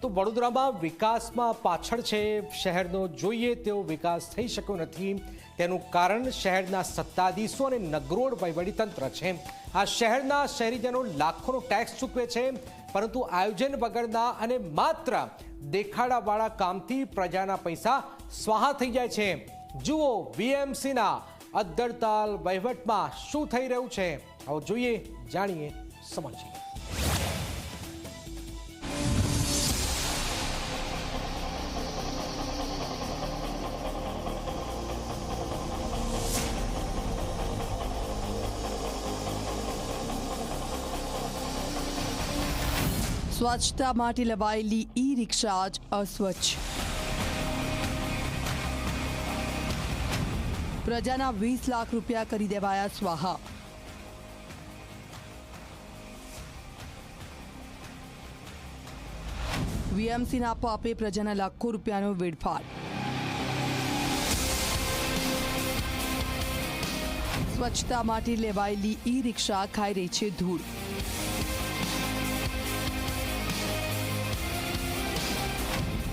તો વડોદરામાં વિકાસમાં પાછળ છે. શહેરનો જોઈએ તેવો વિકાસ થઈ શક્યો નથી. તેનું કારણ શહેરના સત્તાધીશો અને નગરોળ વહીવટીતંત્ર છે. આ શહેરના શહેરીજનો લાખોનો ટેક્સ ચૂકવે છે. પરંતુ આયોજન વગરના અને માત્ર દેખાડાવાળા કામથી પ્રજાના પૈસા સ્વાહા થઈ જાય છે. જુઓ વીએમસીના અદ્દરતાલ વહીવટમાં શું થઈ રહ્યું છે. આવો જોઈએ, જાણીએ સમજીએ સ્વચ્છતા માટે લવાયેલી ઈ રિક્ષા જ અસ્વચ્છ. પ્રજાના વીસ લાખ રૂપિયા કરી દેવાયા સ્વાહા. વીએમસીના પાપે પ્રજાના લાખો રૂપિયાનો વેડફાટ. સ્વચ્છતા માટે લેવાયેલી ઈ રિક્ષા ખાઈ રહી છે ધૂળ.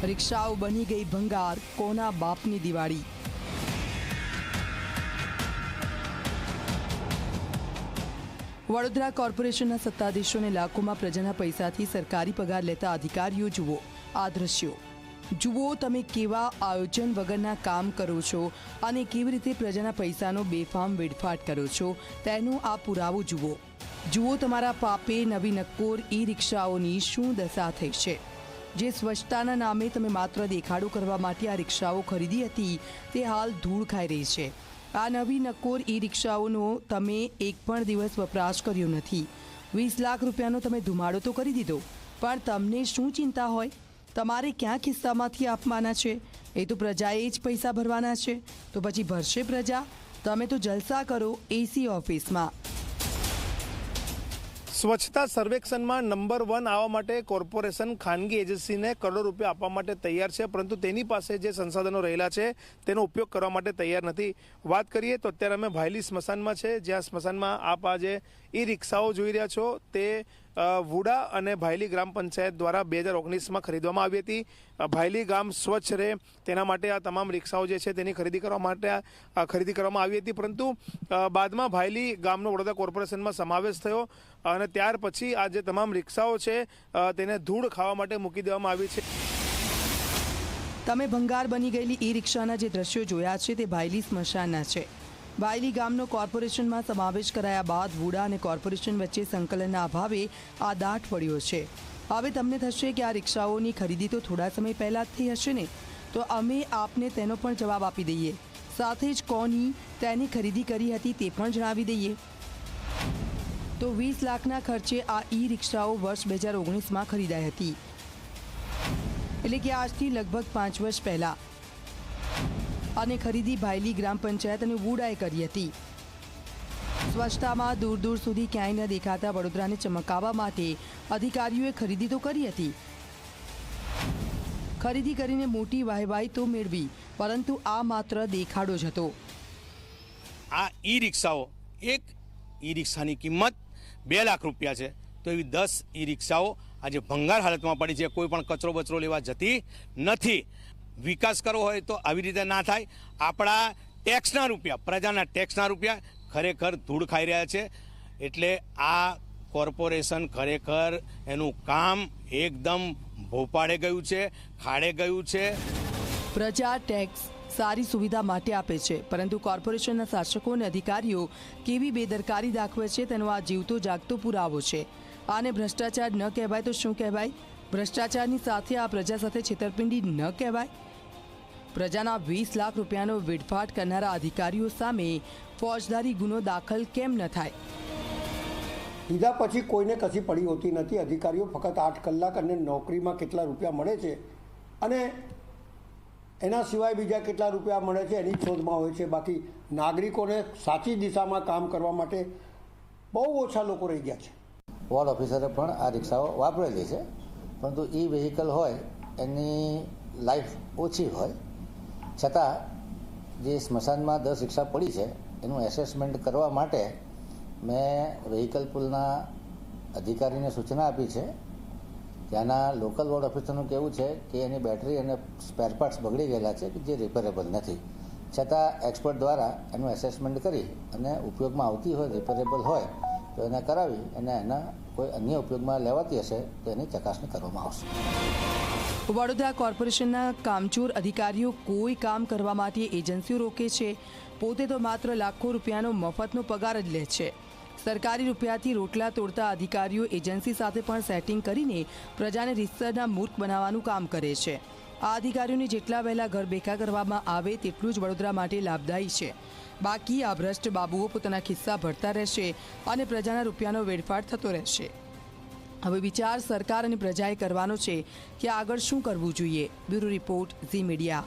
રિક્ષાઓ બની ગઈ ભંગાર, કોના બાપની દિવાળી? વડોદરા કોર્પોરેશનના સત્તાધીશોને લાખોમાં પ્રજાના પૈસાથી સરકારી પગાર લેતા અધિકારીઓ જુઓ, આ દ્રશ્યો. જુઓ તમે કેવા આયોજન વગરના કામ કરો છો અને કેવી રીતે પ્રજાના પૈસાનો બેફામ વેડફાટ કરો છો તેનો આ પુરાવો જુઓ. જુઓ તમારા પાપે નવી નક્કોર ઈ રિક્ષાઓની શું દશા થઈ છે. જે સ્વચ્છતાના નામે તમે માત્ર દેખાડો કરવા માટે આ રિક્ષાઓ ખરીદી હતી, તે હાલ ધૂળ ખાઈ રહી છે. આ નવી નક્કોર ઈ રિક્ષાઓનો તમે એક પણ દિવસ વપરાશ કર્યો નથી. વીસ લાખ રૂપિયાનો તમે ધુમાડો તો કરી દીધો, પણ તમને શું ચિંતા હોય? તમારે ક્યાં ખિસ્સામાંથી આપવાના છે? એ તો પ્રજાએ જ પૈસા ભરવાના છે. તો પછી ભરશે પ્રજા? તમે તો જલસા કરો એસી ઓફિસમાં. સ્વચ્છતા સર્વેક્ષણમાં નંબર વન આવવા માટે કોર્પોરેશન ખાનગી એજન્સીને કરોડો રૂપિયા આપવા માટે તૈયાર છે, પરંતુ તેની પાસે જે સંસાધનો રહેલા છે, તેનો ઉપયોગ કરવા માટે તૈયાર નથી. વાત કરીએ તો અત્યારે અમે ભાયલી સ્મશાનમાં છે, જ્યાં સ્મશાનમાં આપ આજે ઈ રિક્ષાઓ જોઈ રહ્યા છો. તે વુડા અને ભાયલી ગ્રામ પંચાયત દ્વારા બે હજાર ઓગણીસમાં ખરીદવામાં આવી હતી. ભાયલી ગામ સ્વચ્છ રહે તેના માટે આ તમામ રિક્ષાઓ જે છે તેની ખરીદી કરવા માટે ખરીદી કરવામાં આવી હતી. પરંતુ બાદમાં ભાયલી ગામનો વડોદરા કોર્પોરેશનમાં સમાવેશ થયો અને ત્યાર પછી આ જે તમામ રિક્ષાઓ છે તેને ધૂળ ખાવા માટે મૂકી દેવામાં આવી છે. તમે ભંગાર બની ગયેલી ઈ રિક્ષાના જે દ્રશ્યો જોયા છે તે ભાયલી સ્મશાનના છે. ભાયલી ગામનો કોર્પોરેશનમાં સમાવેશ કરાયા બાદ વુડા અને કોર્પોરેશન વચ્ચે સંકલનના અભાવે આ દાટ પડ્યો છે. હવે તમને થશે કે આ રિક્ષાઓની ખરીદી તો થોડા સમય પહેલા જ થઈ હશે ને? તો અમે આપને તેનો પણ જવાબ આપી દઈએ. સાથે જ કોની તેની ખરીદી કરી હતી તે પણ જણાવી દઈએ. તો વીસ લાખના ખર્ચે આ ઈ રિક્ષાઓ વર્ષ બે હજાર ઓગણીસમાં ખરીદાઈ હતી. એટલે કે આજથી લગભગ પાંચ વર્ષ પહેલા. અને ખરીદી ભાયલી ગ્રામ પંચાયત અને વુડાએ કરી હતી. સ્વચ્છતામાં દૂર દૂર સુધી ક્યાંય ન દેખાતા વડોદરાને ચમકાવવા માટે અધિકારીઓએ ખરીદી તો કરી હતી. ખરીદી કરીને મોટી વાહવાહી તો મેળવી, પરંતુ આ માત્ર દેખાડો જ હતો. આ ઈ રિક્ષાઓ એક ઈ રિક્ષાની કિંમત બે લાખ રૂપિયા છે. તો એવી દસ ઈ રિક્ષાઓ આજે ભંગાર હાલતમાં પડી છે. કોઈ પણ કચરો બચરો લેવા જતી નથી. વિકાસ કરવો હોય તો આવી રીતે ના થાય. આપણા ટેક્સના રૂપિયા, પ્રજાના ટેક્સના રૂપિયા ખરેખર ધૂળ ખાઈ રહ્યા છે. એટલે આ કોર્પોરેશન ખરેખર એનું કામ એકદમ ભોપાડે ગયું છે, ખાડે ગયું છે. પ્રજા ટેક્સ સારી સુવિધા માટે આપે છે, પરંતુ કોર્પોરેશનના શાસકો અને અધિકારીઓ કેવી બેદરકારી દાખવે છે તેનો આ જીવતો જાગતો પુરાવો છે. આને ભ્રષ્ટાચાર ન કહેવાય તો શું કહેવાય? ભ્રષ્ટાચારની સાથે આ પ્રજા સાથે છેતરપિંડી ન કહેવાય. પ્રજાના વીસ લાખ રૂપિયાનો વેડફાટ કરનારા અધિકારીઓ સામે ફોજદારી ગુનો દાખલ કેમ ન થાય? લીધા પછી કોઈને કશી પડી હોતી નથી. અધિકારીઓ ફક્ત આઠ કલાક અને નોકરીમાં કેટલા રૂપિયા મળે છે અને એના સિવાય બીજા કેટલા રૂપિયા મળે છે એની શોધમાં હોય છે. બાકી નાગરિકોને સાચી દિશામાં કામ કરવા માટે બહુ ઓછા લોકો રહી ગયા છે. વોર્ડ ઓફિસરે પણ આ રિક્ષાઓ વાપરેલી છે. પરંતુ ઈ વેહિકલ હોય, એની લાઈફ ઓછી હોય. છતાં, જે સ્મશાનમાં દસ રિક્ષા પડી છે, એનું એસેસમેન્ટ કરવા માટે મેં વ્હીકલ પુલના અધિકારીને સૂચના આપી છે ત્યાંના લોકલ વોર્ડ ઓફિસરનું કહેવું છે કે એની બેટરી અને સ્પેર પાર્ટ્સ બગડી ગયેલા છે કે જે રિપેરેબલ નથી. છતાં એક્સપર્ટ દ્વારા એનું એસેસમેન્ટ કરી અને ઉપયોગમાં આવતી હોય રિપેરેબલ હોય, તો એને કરાવી અને એના કોઈ અન્ય ઉપયોગમાં લેવાતી હશે, તો એની ચકાસણી કરવામાં આવશે. વડોદરા કોર્પોરેશનના કામચોર અધિકારીઓ કોઈ કામ કરવા માટે એજન્સીઓ રોકે છે. પોતે તો માત્ર લાખો રૂપિયાનો મફતનો પગાર જ લે છે. સરકારી રૂપિયાથી રોટલા તોડતા અધિકારીઓ એજન્સી સાથે પણ સેટિંગ કરીને પ્રજાને રીતસરના મૂર્ખ બનાવવાનું કામ કરે છે. આ અધિકારીઓને જેટલા વહેલા ઘર ભેગા કરવામાં આવે, તેટલું જ વડોદરા માટે લાભદાયી છે. બાકી આ ભ્રષ્ટ બાબુઓ પોતાના ખિસ્સા ભરતા રહેશે અને પ્રજાના રૂપિયાનો વેડફાટ થતો રહેશે. હવે વિચાર સરકાર અને પ્રજાએ કરવાનો છે કે આગળ શું કરવું જોઈએ. Bureau report Zee Media.